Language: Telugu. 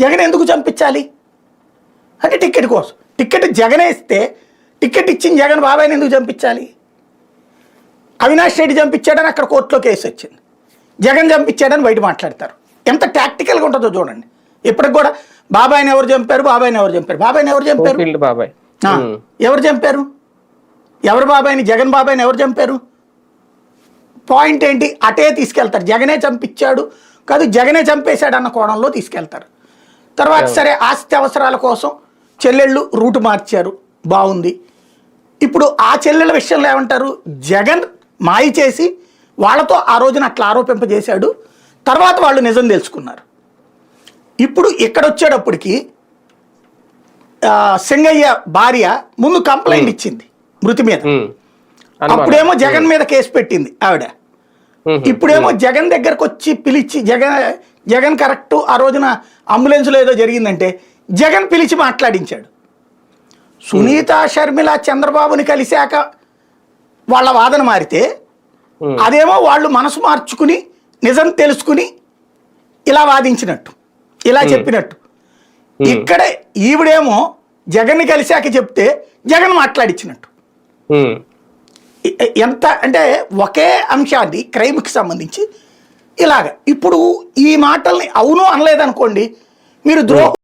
జగన్ ఎందుకు చంపించాలి? అంటే టికెట్ కోసం. టికెట్ జగనే ఇస్తే టికెట్ ఇచ్చిన జగన్ బాబాయ్ని ఎందుకు చంపించాలి? అవినాష్ రెడ్డి చంపించాడని అక్కడ కోర్టులో కేసు వచ్చింది. జగన్ చంపించాడని బయట మాట్లాడతారు. ఎంత టాక్టికల్గా ఉంటుందో చూడండి. ఇప్పటికి కూడా బాబాయ్ని ఎవరు చంపారు బాబాయ్ని ఎవరు చంపారు? బాబాయ్ని ఎవరు చంపారు? బాబాయ్. ఎవరు చంపారు? ఎవరు బాబాయ్ని జగన్ బాబాయ్ని ఎవరు చంపారు? పాయింట్ ఏంటి? అటే తీసుకెళ్తారు. జగనే చంపించాడు కాదు జగనే చంపేశాడు అన్న కోణంలో తీసుకెళ్తారు. తర్వాత సరే ఆస్తి అవసరాల కోసం చెల్లెళ్ళు రూటు మార్చారు. బాగుంది. ఇప్పుడు ఆ చెల్లెళ్ళ విషయంలో ఏమంటారు? జగన్ మాయ చేసి వాళ్ళతో ఆ రోజున అట్లా ఆరోపింపజేశాడు. తర్వాత వాళ్ళు నిజం తెలుసుకున్నారు. ఇప్పుడు ఇక్కడ వచ్చేటప్పటికి ఆ, సింగయ్య భార్య ముందు కంప్లైంట్ ఇచ్చింది మృతి మీద. అనుమానం. అప్పుడేమో జగన్ మీద కేసు పెట్టింది ఆవిడ. ఇప్పుడేమో జగన్ దగ్గరకు వచ్చి పిలిచి జగన్ జగన్ కరెక్ట్ ఆ రోజున అంబులెన్స్లో ఏదో జరిగిందంటే జగన్ పిలిచి మాట్లాడించాడు. సునీత షర్మిల చంద్రబాబుని కలిశాక వాళ్ళ వాదన మారితే. అదేమో వాళ్ళు మనసు మార్చుకుని నిజం తెలుసుకుని ఇలా వాదించినట్టు ఇలా చెప్పినట్టు. ఇక్కడ ఈవిడేమో జగన్ని కలిశాక చెప్తే జగన్ మాట్లాడించినట్టు ఎంత అంటే ఒకే అంశాన్ని క్రైమ్కి సంబంధించి ఇలాగ. ఇప్పుడు ఈ మాటల్ని అవును అనలేదనుకోండి మీరు ద్రోహం